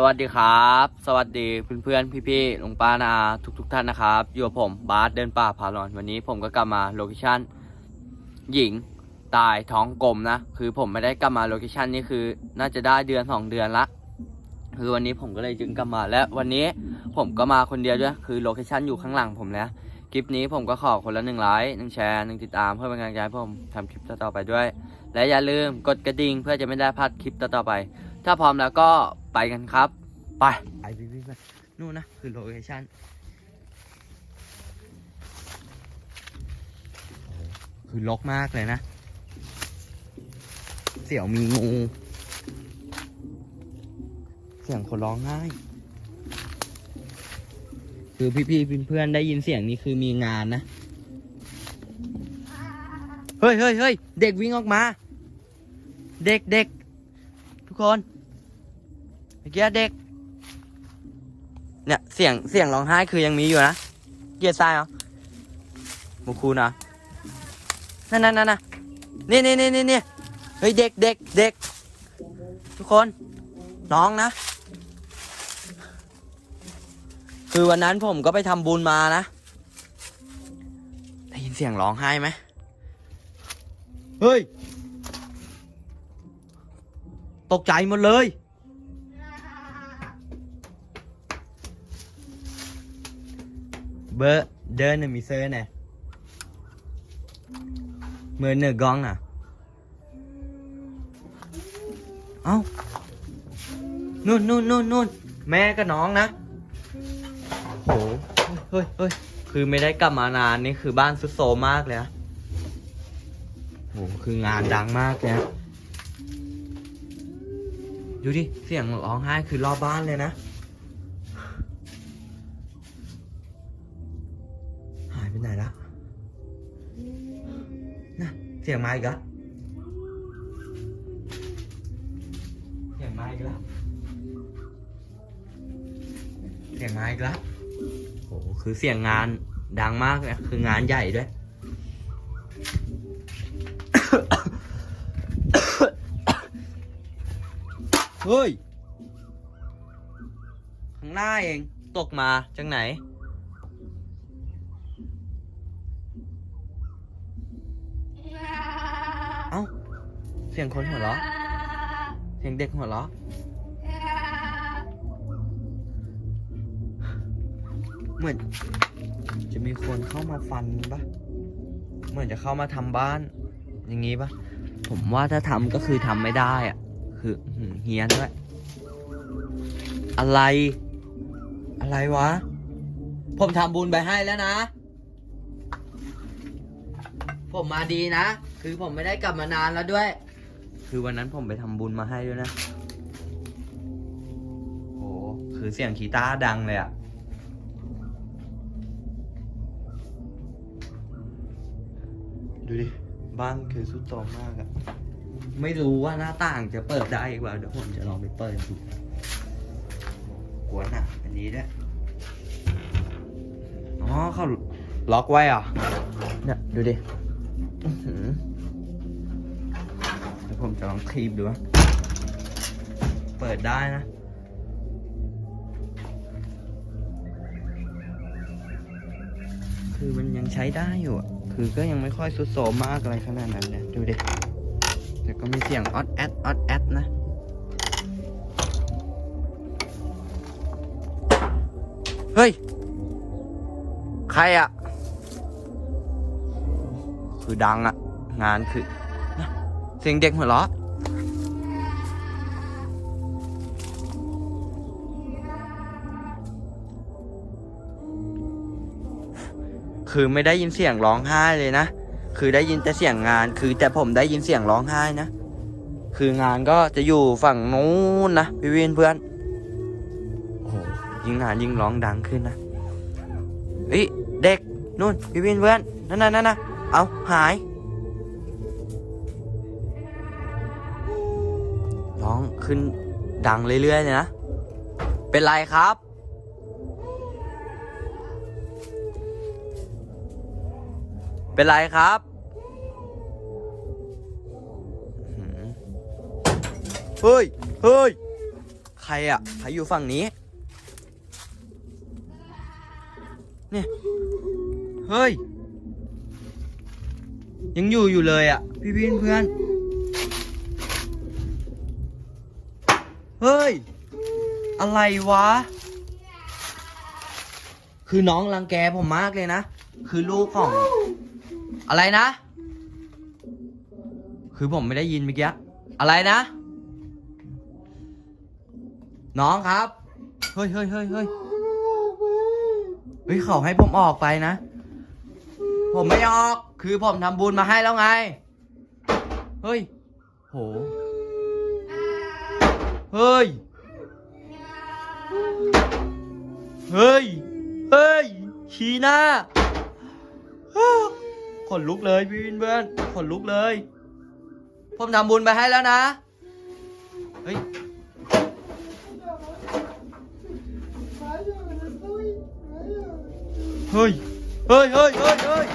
สวัสดีครับ สวัสดีเพื่อนๆ พี่ๆ ลุงป้านาทุกๆทท่านนะครับอยู่กับผมบาสเดินป่าพาลอนวันนี้ผมก็กลับมาโลเคชั่นหญิงตายท้องกลมนะ คือผมไม่ได้กลับมาโลเคชั่นนี้คือ น่าจะได้เดือนสองเดือนละ คือวันนี้ผมก็เลยจึงกลับมาและวันนี้ผมก็มาคนเดียวด้วย คือโลเคชั่นอยู่ข้างหลังผมแล้วคลิปนี้ผมก็ขอคนละหนึ่งไลค์หนึ่งแชร์หนึ่งติดตามเพื่อเป็นกำลังใจผมทำคลิปต่อๆไปด้วย และอย่าลืมกดกระดิ่งเพื่อจะไม่ได้พลาดคลิปต่อๆไป ถ้าพร้อมแล้วก็ ไปกันครับ ไปไปไปไปไปนู่นนะคือโลเคชั่นคือลกมากเลยนะ เสี่ยวมีงู เสียงคนร้องไห้คือพี่ๆเพื่อนๆได้ยินเสียงนี้คือมีงานนะ เฮ้ยเฮ้ยเฮ้ยเด็กวิ่งออกมา เด็กเด็กทุกคน เกี้เด็ก เนี่ยเสียงเสียงร้องไห้คือยังมีอยู่นะ เกียร์ซ้ายเหรอมูคูนะนั่นนั่นนั่นนะนี่นี่นี่นี่นี่เฮ้ยเด็กเด็กเด็กทุกคน น้องนะ คือวันนั้นผมก็ไปทำบุญมานะ ได้ยินเสียงร้องไห้ไหมเฮ้ย ตกใจหมดเลย เบอร์เดินน่ะมีเซอร์น่ะเมื่อเนื้อกองน่ะ เอ้านู่นนู่นนู่นนู่นแม่กับน้องนะโหเฮ้ยเฮ้ยคือไม่ได้กลับมานานนี่คือบ้านสุดโซมมากเลยนะโหคืองานดังมากเลยนะดูดิ เสียงร้องไห้คือรอบบ้านเลยนะ สียงมาอีกแล้วเสียงมาอีกแล้วเสียงมาอีกแล้วโอ้โหคือเสียงงานดังมากเลยคืองานใหญ่ด้วย เฮ้ย ข้างหน้าเอง ตกมาจากไหน สียงคนหัวเราะ เสียงเด็กหัวเราะ เหมือน จะมีคนเข้ามาฟันปะเหมือนจะเข้ามาทำบ้าน อย่างงี้ปะผมว่าถ้าทำก็คือทำไม่ได้อะคือเฮียนด้วยอะไร อะไรวะ ผมทำบุญไปให้แล้วนะ ผมมาดีนะ คือผมไม่ได้กลับมานานแล้วด้วย คือวันนั้นผมไปทำบุญมาให้ด้วยนะ โอ้คือเสียงกีตาร์ดังเลยอะดูดิ บ้านคือสุดโทรมมากอะไม่รู้ว่าหน้าต่างจะเปิดได้อีกว่าเดี๋ยวผมจะลองไปเปิดดูกลัวหนักอันนี้ด้วยอ๋อเขาล็อกไว้เหรอะเนี่ยดูดิอื้อหือเดี๋ยว ผมจะลองทีบดูว่าเปิดได้นะ คือมันยังใช้ได้อยู่คือก็ยังไม่ค่อยสุดโสมมากอะไรขนาดนั้นเนี่ยดูดิแต่ก็มีเสียงออดแอดออดแอดนะเฮ้ย ใครอะ คือดังอะ งานคือ สียงเด็กหัวเราะคือไม่ได้ยินเสียงร้องไห้เลยนะ คือได้ยินแต่เสียงงาน คือแต่ผมได้ยินเสียงร้องไห้นะ คืองานก็จะอยู่ฝั่งนู้นนะพี่วินเพื่อน โอ้ยิ่งงานยิ่งร้องดังขึ้นนะเฮ้ยเด็กนู่นพี่วินเพื่อน นั่นน่ะนั่นน่ะเอาหาย องขึ้นดังเรื่อยๆเลยนะ เป็นไรครับ เป็นไรครับเฮ้ย เฮ้ย ใครอะใครอยู่ฝั่งนี้ เนี่ย เฮ้ย ยังอยู่อยู่เลยอะพี่พี่เพื่อน เฮ้ย อะไรวะ คือน้องรังแกผมมากเลยนะ คือลูกของ อะไรนะ คือผมไม่ได้ยินเมื่อกี้ อะไรนะ น้องครับ เฮ้ยเฮ้ยเฮ้ยเฮ้ยเฮ้ยเขาให้ผมออกไปนะ ผมไม่ออก คือผมทำบุญมาให้แล้วไง เฮ้ย โห เฮ้ย เฮ้ย เฮ้ย ชีหน้า ขนลุกเลยพี่วินเพื่อนขนลุกเลย ผมทำบุญไปให้แล้วนะ เฮ้ย เฮ้ย เฮ้ย เฮ้ย เฮ้ยเฮ้ย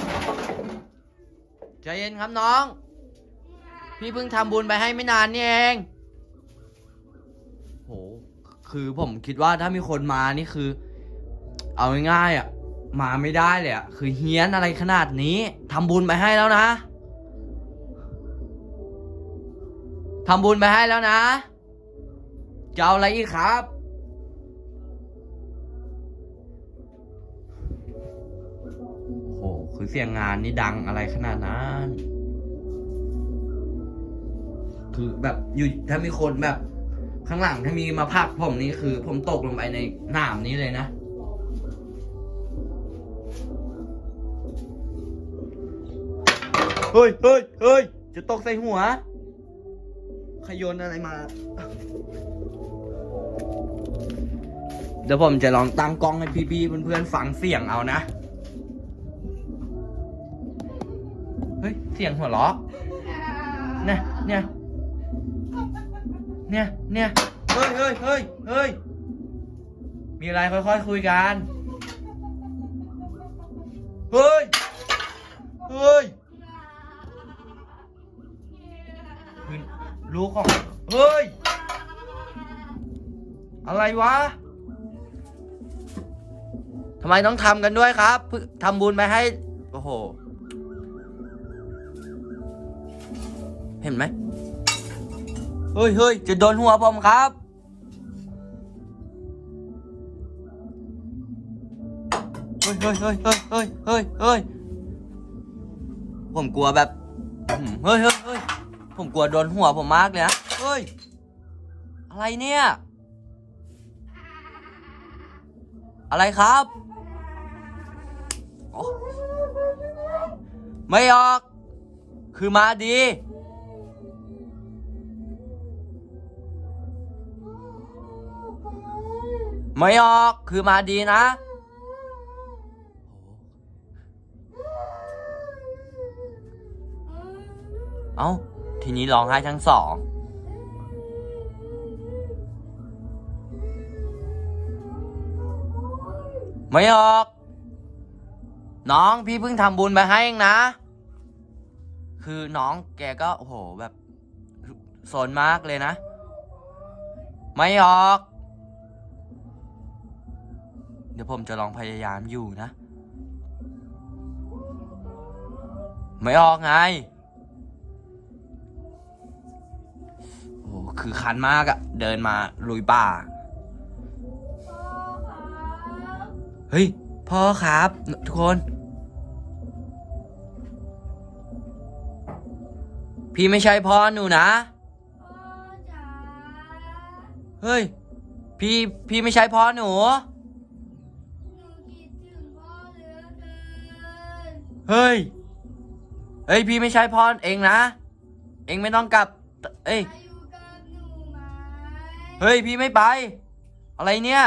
ใจเย็นครับน้อง พี่เพิ่งทำบุญไปให้ไม่นานนี่เอง คือผมคิดว่าถ้ามีคนมานี่คือ เอาง่ายๆอะ มาไม่ได้เลยอะคือเฮี้ยนอะไรขนาดนี้ทำบุญไปให้แล้วนะทำบุญไปให้แล้วนะจะเอาอะไรอีกครับ โห คือเสียงงานนี่ดังอะไรขนาดนั้น คือแบบอยู่ถ้ามีคนแบบ ข้างหลังถ้ามีมาผลักผมนี่คือ ผมตกลงไปในหนามนี้เลยนะ เฮ้ยเฮ้ยเฮ้ยจะตกใส่หัว ขยนอะไรมา เดี๋ยวผมจะลองตั้งกล้องให้พี่ๆเพื่อนๆฟังเสียงเอานะ เฮ้ย เสียงหัวเราะเนี่ยเนี่ย เนี่ยเนี่ยเฮ้ยเฮ้ยเฮ้ยเฮ้ยมีอะไรค่อยๆคุยกันเฮ้ยเฮ้ยคือลูกของเฮ้ย อะไรวะทำไมต้องทำกันด้วยครับเพิ่งทำบุญไปให้ โอ้โห เห็นไหม เฮ้ยเฮ้ยจะโดนหัวผมครับ เฮ้ยเฮ้ยเฮ้ยเฮ้ยเฮ้ยเฮ้ยเฮ้ยผมกลัวแบบ เฮ้ยเฮ้ยเฮ้ยผมกลัวโดนหัวผมมากเลยนะเฮ้ย อะไรเนี่ย อะไรครับไม่ออก คือมาดี ไม่ออกคือมาดีนะเอ้า ทีนี้ร้องไห้ทั้งสอง ไม่ออก น้องพี่เพิ่งทำบุญไปให้เองนะ คือน้องแกก็ โอ้โห แบบโซนมากเลยนะ ไม่ออก เดี๋ยวผมจะลองพยายามอยู่นะ ไม่ออกไง โอ้โหคือคันมากอะเดินมาลุยป่า เฮ้ย พ่อครับ ทุกคน พี่ไม่ใช่พ่อหนูนะพ่อจ๋าเฮ้ย พี่ พี่ไม่ใช่พ่อหนู เฮ้ย เฮ้ยพี่ไม่ใช่พ่อเองนะ เองไม่ต้องกลับ เอ้ยมาอยู่กับหนูไหมเฮ้ยพี่ไม่ไป อะไรเนี่ย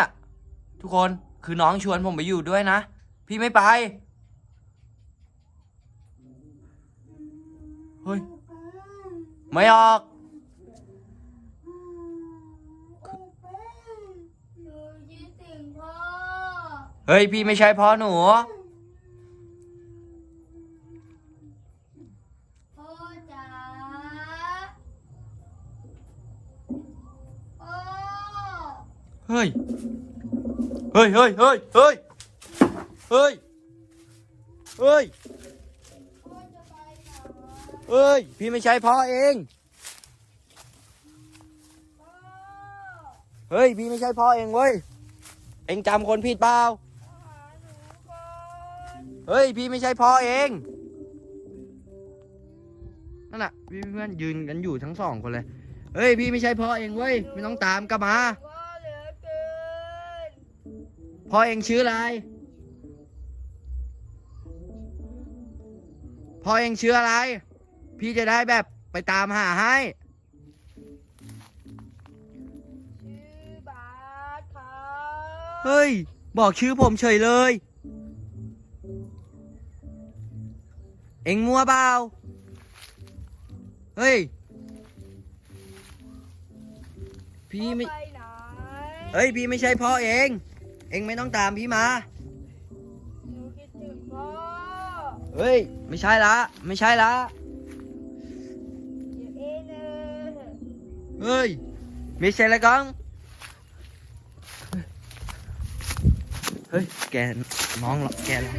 ทุกคนคือน้องชวนผมไปอยู่ด้วยนะ พี่ไม่ไป เฮ้ย ไม่ออกหนูคิดถึงพ่อเฮ้ยพี่ไม่ใช่พ่อหนู พ่อจ๋าพ่อ เฮ้ย เฮ้ยเฮ้ยเฮ้ยเฮ้ยเฮ้ยเฮ้ยเฮ้ย พี่ไม่ใช่พ่อเอง เฮ้ย พี่ไม่ใช่พ่อเองเว้ย เองจำคนผิดเปล่า เฮ้ย พี่ไม่ใช่พ่อเอง นั่นน่ะพี่เพื่อนยืนกันอยู่ทั้งสองคนเลย เฮ้ย พี่ไม่ใช่พ่อเองเว้ย ไม่ต้องตามกลับมา พ่อเองชื่ออะไร พ่อเองชื่ออะไร พี่จะได้แบบไปตามหาให้ ชื่อบาสครับเฮ้ย บอกชื่อผมเฉยเลย เอ็งมัวเปล่า เฮ้ย พี่ไม่ พ่อไปไหน เฮ้ย พี่ไม่ใช่พ่อเอง เองไม่ต้องตามพี่มา หนูคิดถึงพ่อเฮ้ย ไม่ใช่ละ ไม่ใช่ละ เดี๋ยวเองเนอะเฮ้ยไม่ใช่ละกังเฮ้ย แกน้องหรอกแกหรอก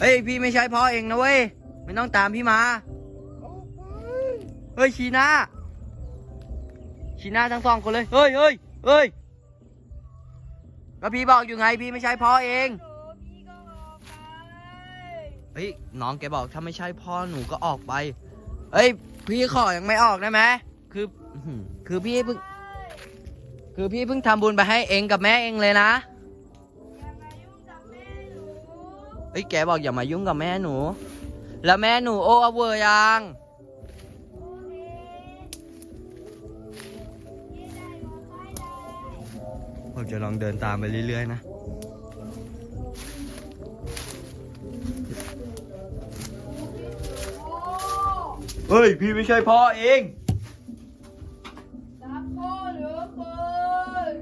เฮ้ย พี่ไม่ใช่พ่อเองนะเว้ย ไม่ต้องตามพี่มา เฮ้ย ชีน่าชีน่าทั้งสองคนเลย เฮ้ยเฮ้ยเฮ้ย ก็พี่บอกอยู่ไงพี่ไม่ใช่พ่อเองหนูพี่ก็ออกไปเฮ้ยน้องแกบอกถ้าไม่ใช่พ่อหนูก็ออกไปเฮ้ย พี่ขอยังไม่ออกได้ไหมคืออื้อหือคือพี่เพิ่งคือพี่เพิ่งทำบุญไปให้เองกับแม่เองเลยนะอย่ามายุ่งกับแม่หนูเฮ้ยแกบอกอย่ามายุ่งกับแม่หนู แล้วแม่หนูโอ้อเวอร์ยัง ผมจะลองเดินตามไปเรื่อย ๆ นะโอ้เฮ้ย พี่ไม่ใช่พ่อเองรักพ่อเหลือเกิน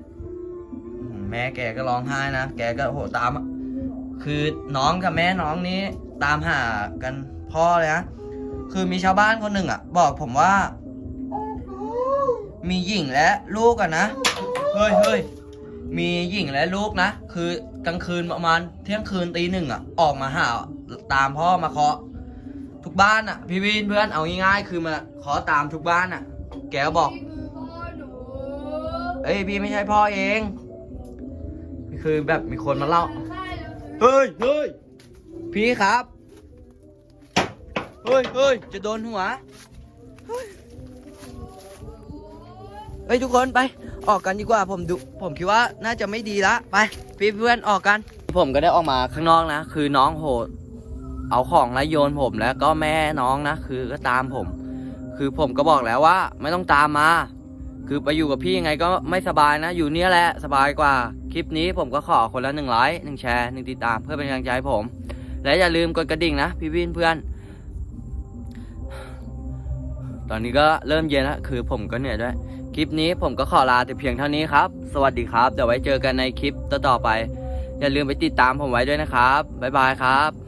แม่แกก็ร้องไห้นะ แกก็โหตามอะคือน้องกับแม่น้องนี้ตามหากันพ่อเลยนะ คือมีชาวบ้านคนหนึ่งอะ บอกผมว่า มีหญิงและลูกอะนะ เฮ้ยเฮ้ย มีหญิงและลูกนะ คือกลางคืนประมาณเที่ยงคืนตีหนึ่งอะ ออกมาหาตามพ่อมาเคาะ ทุกบ้านอะ พี่วินเพื่อนเอาง่ายๆคือมาเคาะตามทุกบ้านอะ แกก็บอกนี่คือพ่อหนูเอ้ยพี่ไม่ใช่พ่อเอง คือแบบมีคนมาเล่าใช่แล้วคือเฮ้ยเฮ้ยพี่ครับ เฮ้ยเฮ้ยจะโดนหัวเฮ้ย เฮ้ยทุกคนไป ออกกันดีกว่าผมดูผมคิดว่าน่าจะไม่ดีละไปพี่เพื่อนออกกัน ผมก็ได้ออกมาข้างนอกนะ คือน้องโหด เอาของแล้วโยนผมแล้วก็แม่น้องนะ คือก็ตามผม คือผมก็บอกแล้วว่า ไม่ต้องตามมา คือไปอยู่กับพี่ยังไงก็ไม่สบายนะ อยู่เนี่ยแหละสบายกว่า คลิปนี้ผมก็ขอคนละหนึ่งไลค์หนึ่งแชร์หนึ่งติดตามเพื่อเป็นกำลังใจให้ผม และอย่าลืมกดกระดิ่งนะ พี่วินเพื่อนตอนนี้ก็เริ่มเย็นแล้วคือผมก็เหนื่อยด้วย คลิปนี้ผมก็ขอลาแต่เพียงเท่านี้ครับ สวัสดีครับ เดี๋ยวไว้เจอกันในคลิปต่อๆไป อย่าลืมไปติดตามผมไว้ด้วยนะครับ บ๊ายบายครับ